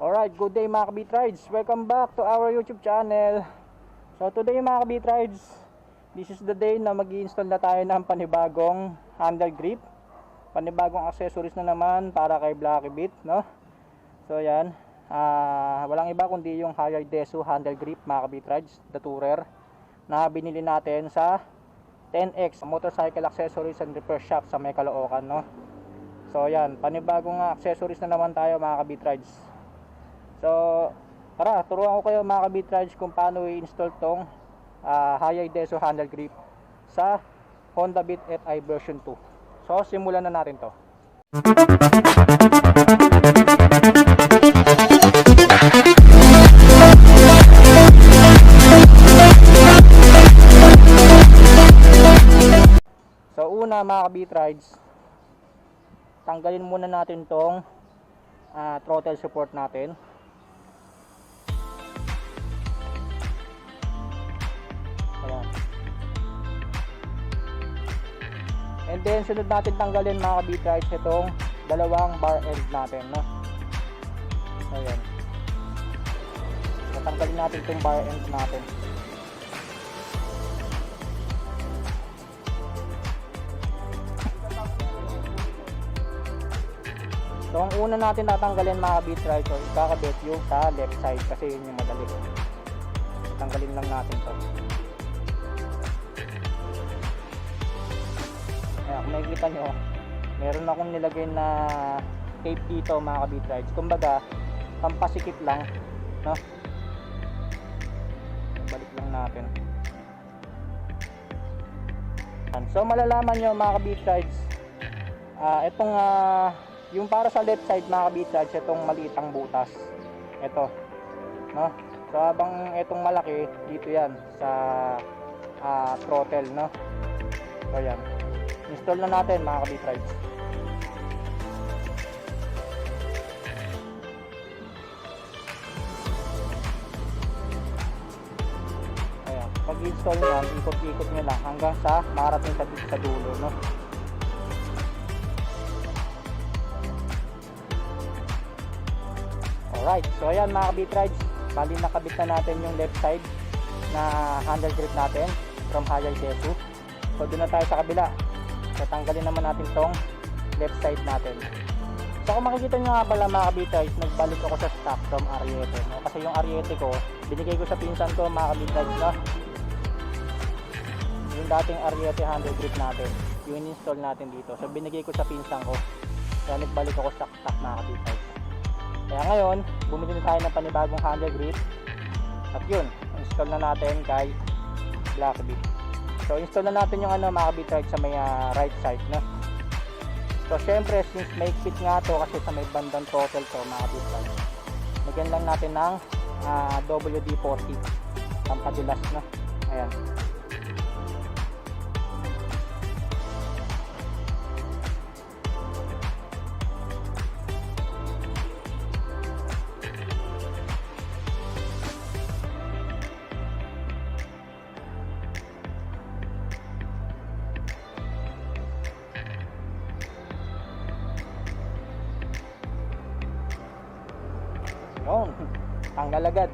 Alright, good day mga kabit rides. Welcome back to our YouTube channel. So today mga kabit rides, this is the day na mag install na tayo ng panibagong handle grip. Panibagong accessories na naman para kay Blacky Beat, no? So yan, ah, walang iba kundi yung Hayay Desu handle grip mga kabit rides, the tourer na binili natin sa 10X Motorcycle Accessories and Repair Shop sa May no? So yan, panibagong accessories na naman tayo mga kabit rides. So, tara, turuan ko kayo mga kabit rides kung paano i-install tong uh, Hayay Deso handle grip sa Honda Beat FI version 2. So, simulan na natin to. So, una mga kabit rides, tanggalin muna natin tong ah, throttle support natin. And then sunod natin tanggalin mga kabit rides itong dalawang bar end natin, no? Ayan. Tatanggalin natin itong bar end natin. So ang una natin tatanggalin mga kabit so ikakabit yung sa left side kasi yun yung madali. Tanggalin lang natin to. Ayan, kung nakikita nyo, meron akong nilagay na tape dito mga kabit rides. Kumbaga, pampasikip lang, no? Balik lang natin. Ayan, So malalaman nyo mga kabit rides, ah itong ah, yung para sa left side mga kabit rides, itong maliitang butas. Ito, no? So habang itong malaki, dito yan sa ah, throttle, no? So yan. Install na natin mga kabit rides. Ayan. Pag-install nyo yan, ikot-ikot nyo lang hanggang sa marating sa, sa dulo, no? Alright, so ayan mga kabit rides, bali nakabit na natin yung left side na handle grip natin from Hayay Desu. So doon na tayo sa kabila. Tatanggalin naman natin tong left side natin. So kung makikita nyo nga pala mga kabit rides, nagbalik ako sa stock from Ariete. No? Kasi yung Ariete ko, binigay ko sa pinsan ko mga kabit rides, no? Yung dating Ariete handle grip natin, yung install natin dito. So binigay ko sa pinsan ko. Kaya nagbalik ako sa stock mga kabit rides. Kaya ngayon, bumili na tayo ng panibagong handle grip. At yun, install na natin kay Blackbee. So install na natin yung ano mga kabit sa may ah, right side no. So syempre since may fit nga to kasi sa may bandang throttle to mga kabit Lagyan lang natin ng ah, WD-40 pampadilas no. Ayan. Yun. Tanggal agad.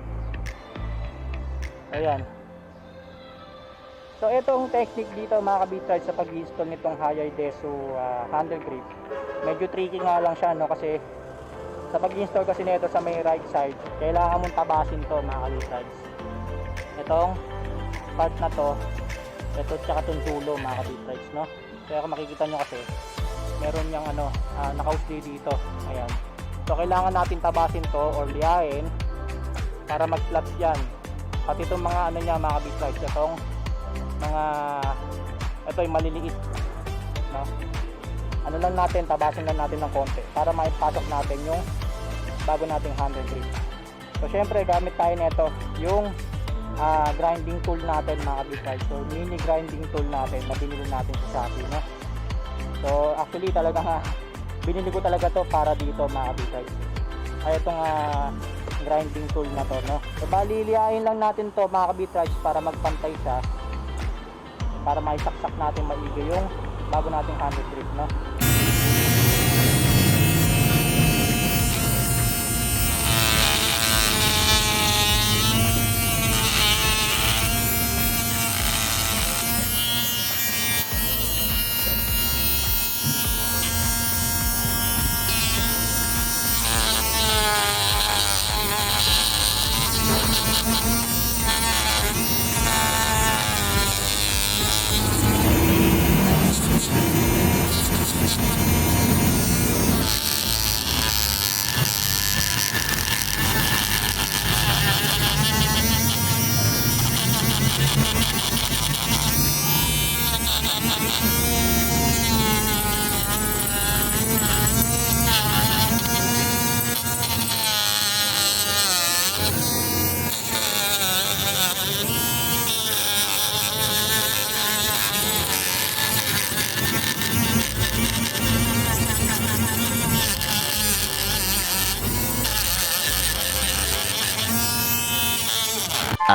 Ayan. So itong technique dito mga kabitard sa pag-install nitong Hayay Desu ah, handle grip. Medyo tricky nga lang siya no kasi sa pag-install kasi nito sa may right side, kailangan mong tabasin to mga kabitard. Itong part na to, ito tsaka itong dulo mga kabitard no. Kaya kung makikita nyo kasi, meron yung ano, uh, nakausli dito. Ayan. So kailangan natin tabasin to or liyain para mag-flat yan. Pati itong mga ano niya mga big size, itong mga ito yung maliliit. No? Ano lang natin, tabasin lang natin ng konti para maipasok natin yung bago nating handle grip. So syempre gamit tayo nito yung ah, grinding tool natin mga big. So mini grinding tool natin na binili natin sa Shopee. No? So actually talaga nga binili ko talaga to para dito mga kabitay. Ay itong ah, grinding tool na to no? So bali liyain lang natin to mga kabitay para magpantay siya. Para maisaksak natin maigi yung bago nating handle grip no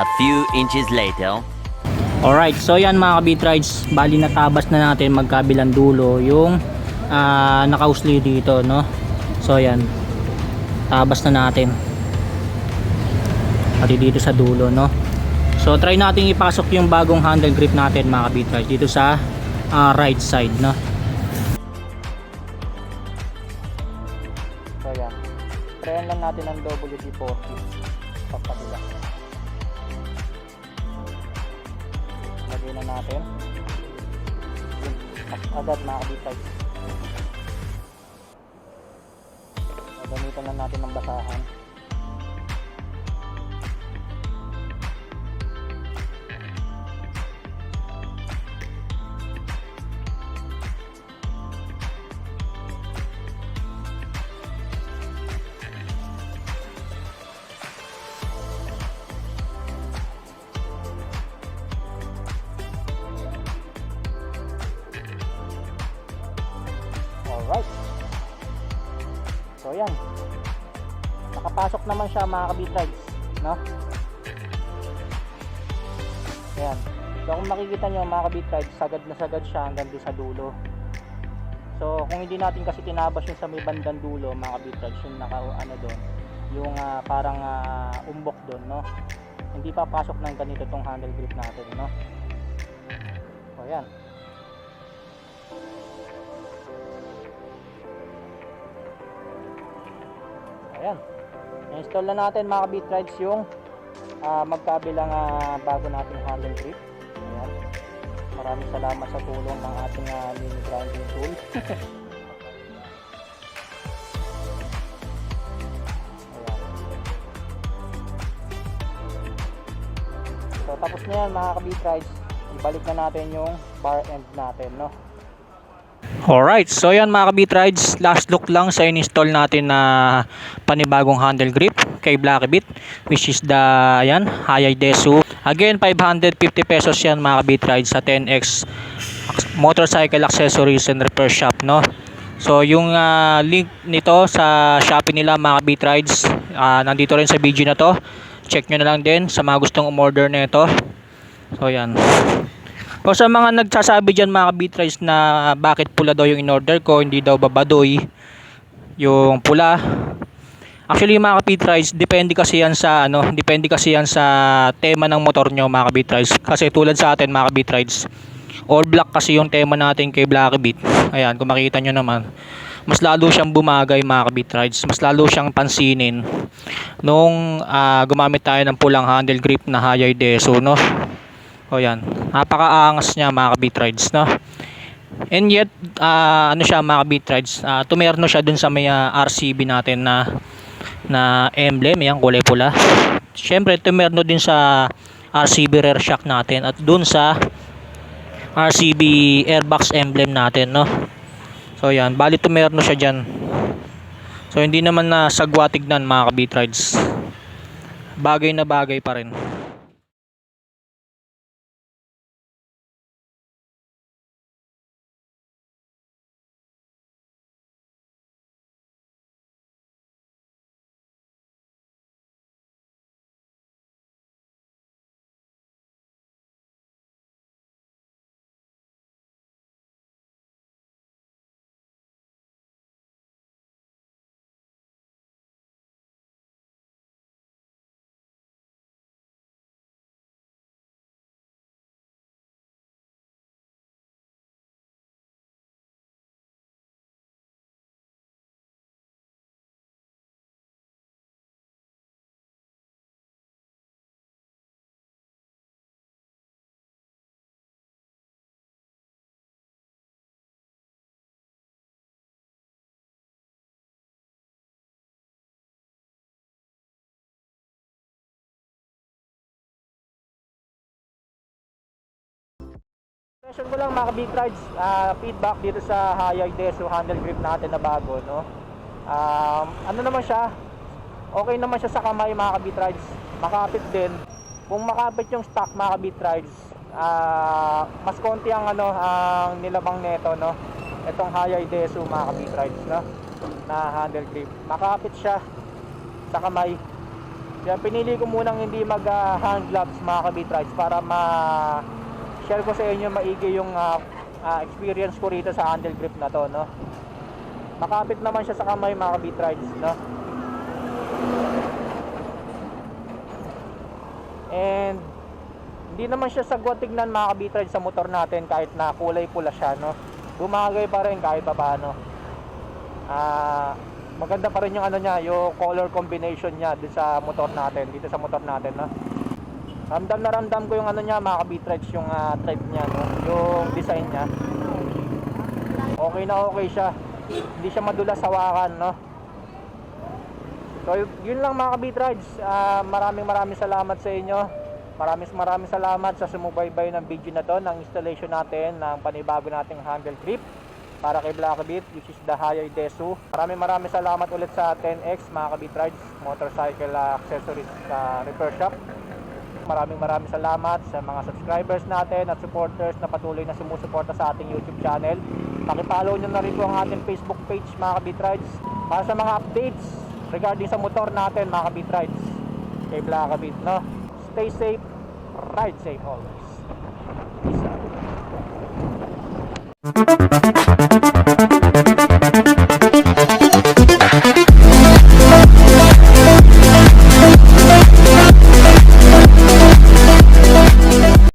A few inches later. Alright, so yan mga kabit rides, bali natabas na natin magkabilang dulo yung uh, nakausli dito, no? So yan, tabas na natin. Pati dito sa dulo, no? So try natin ipasok yung bagong handle grip natin mga kabit rides dito sa ah, right side, no? So yan, tryan lang natin ang WD-40 pagkabila. Lagay na natin. Agad kabitay gamitan lang natin ng basahan So yan. Nakapasok naman siya mga kabitrides. No? Ayan. So kung makikita nyo mga kabitrides, sagad na sagad siya hanggang doon sa dulo. So kung hindi natin kasi tinabas yung sa may bandang dulo mga kabitrides, yung naka ano doon, yung ah, parang ah, umbok doon, no? Hindi pa pasok ng ganito tong handle grip natin, no? So yan. Ayan. Na-install na natin mga kabit rides yung ah, magkabilang ah, bago nating handle grip. Ayan. Maraming salamat sa tulong ng ating ah, mini grinding tool. So tapos na yan mga kabit rides. Ibalik na natin yung bar end natin, no? Alright, so yan mga kabit rides, last look lang sa install natin na panibagong handle grip kay Blackbit which is the ayan, Hayay Desu. Again, 550 pesos yan mga kabit rides sa 10X motorcycle accessories and repair shop, no? So yung ah, link nito sa Shopee nila mga kabit rides, ah, nandito rin sa video na to. Check nyo na lang din sa mga gustong umorder na ito. So yan. O sa mga nagsasabi dyan mga beatrice na bakit pula daw yung in-order ko, hindi daw babadoy yung pula. Actually mga beatrice, depende kasi yan sa ano, depende kasi yan sa tema ng motor nyo mga beatrice. Kasi tulad sa atin mga beatrice, all black kasi yung tema natin kay Black Beat. Ayan, kung makita nyo naman. Mas lalo siyang bumagay mga beatrice, mas lalo siyang pansinin nung ah, gumamit tayo ng pulang handle grip na Hayay Deso, no? O yan. Napakaangas niya mga beat rides, no? And yet, ah, ano siya mga beat rides, ah, tumerno siya dun sa may ah, RCB natin na na emblem, yan kulay pula. Siyempre, tumerno din sa RCB rear shock natin at dun sa RCB airbox emblem natin, no? So yan, bali tumerno siya dyan. So hindi naman na sagwa tignan mga beat rides. Bagay na bagay pa rin. Question ko lang mga ka-big rides, ah, feedback dito sa Hayay Deso handle grip natin na bago, no? Um, ano naman siya? Okay naman siya sa kamay mga rides. Makapit din. Kung makapit yung stock mga ka-big rides, ah, mas konti ang ano ang nilabang neto, no? Itong Hayay Deso mga rides, no? Na handle grip. Makapit siya sa kamay. Kaya pinili ko munang hindi mag ah, hand gloves mga kabit para ma share ko sa inyo maigi yung ah, ah, experience ko rito sa handle grip na to no. Makapit naman siya sa kamay mga kabit rides no. And hindi naman siya sagwa tignan mga kabit rides sa motor natin kahit na kulay pula siya no. Bumagay pa rin kahit pa paano. Ah, maganda pa rin yung ano niya, yung color combination niya dito sa motor natin, dito sa motor natin, no. Ramdam na ramdam ko yung ano niya, mga ka-bitreds, yung ah, type niya, no, yung design niya. Okay na okay siya. Hindi siya madulas hawakan, no. So, yun lang mga ka-bitreds. Ah, maraming maraming salamat sa inyo. Maraming maraming salamat sa sumubaybay ng video na to, ng installation natin ng panibago nating handle grip para kay Blackbeat which is the Hayay Desu. Maraming maraming salamat ulit sa 10X mga kabit rides, motorcycle uh, accessories uh, repair shop. Maraming maraming salamat sa mga subscribers natin at supporters na patuloy na sumusuporta sa ating YouTube channel. Pakipollow nyo na rin po ang ating Facebook page mga kabit rides para sa mga updates regarding sa motor natin mga kabit rides kay Blackbeat no. Stay safe, ride safe always. Peace out.